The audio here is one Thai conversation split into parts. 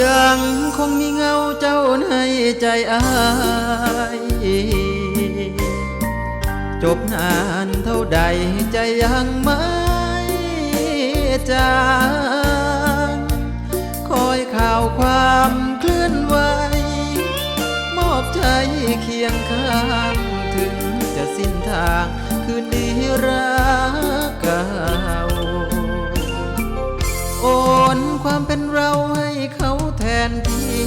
ยังคงมีเงาเจ้าในใจอายจบนานเท่าใดใจยังไม่จางคอยข่าวความเคลื่อนไหวมอบใจเคียงข้างถึงจะสิ้นทางคืนดีรักเก่าโอนความเป็น นที่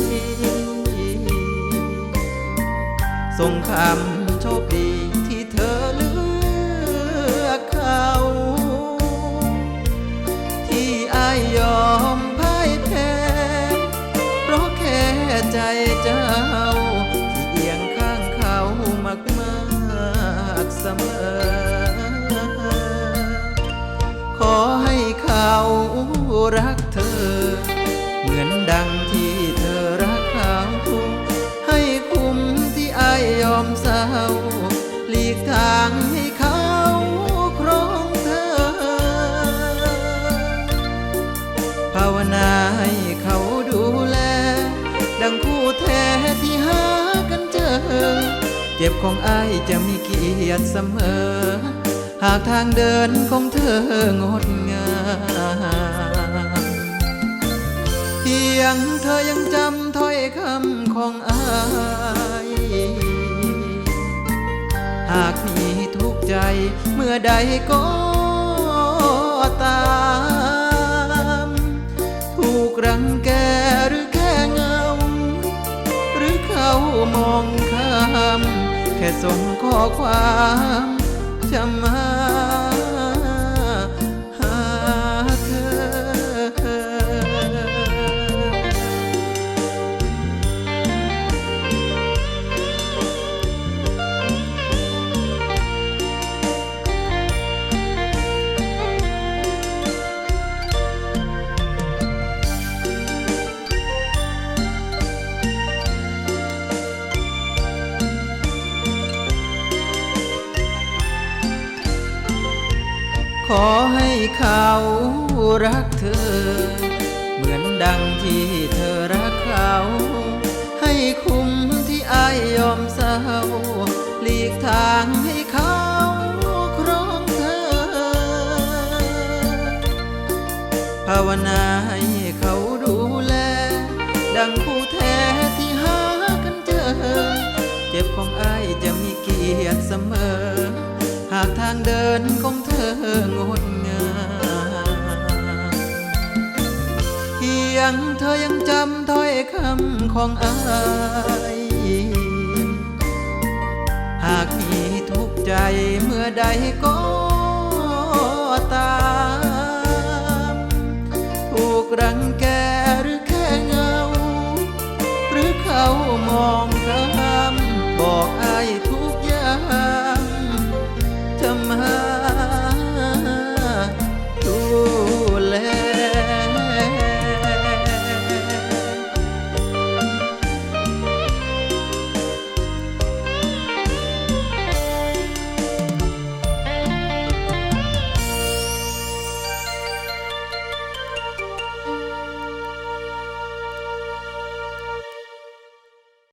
ส่งคำโชคดีที่เธอเลือกเขา ที่อายยอมพ่ายแพ้เพราะแค่ใจเจ้า ที่เอียงข้างเขามากมากเสมอ ขอให้เขารักเธอ ดังที่เธอรักเขาให้คุ้มที่อายยอมเศร้าหลีกทางให้เขาครองเธอ ภาวนาให้เขาดูแล ดังคู่แท้ที่หากันเจอ เจ็บของอายจะมีเกียรติเสมอ หากทางเดินของเธองดงาม เพียงเธอยังจำถ้อยคำของอาย หากมีทุกข์ใจเมื่อใดก็ตาม ถูกรังแกหรือแค่เงา หรือเขามองข้าม แค่ส่งข้อความจะมา ขอให้เขารักเธอ เหมือนดังที่เธอรักเขา ให้คุ้มที่อายยอมเศร้าหลีกทางให้เขาครองเธอ ภาวนาให้เขาดูแล ดังคู่แท้ที่หากันเจอ เจ็บของอายจะมีเกียรติเสมอ หากทางเดินของ งดงามเพียงเธอยังจำถ้อยคำของอายหากมีทุกข์ใจเมื่อใดก็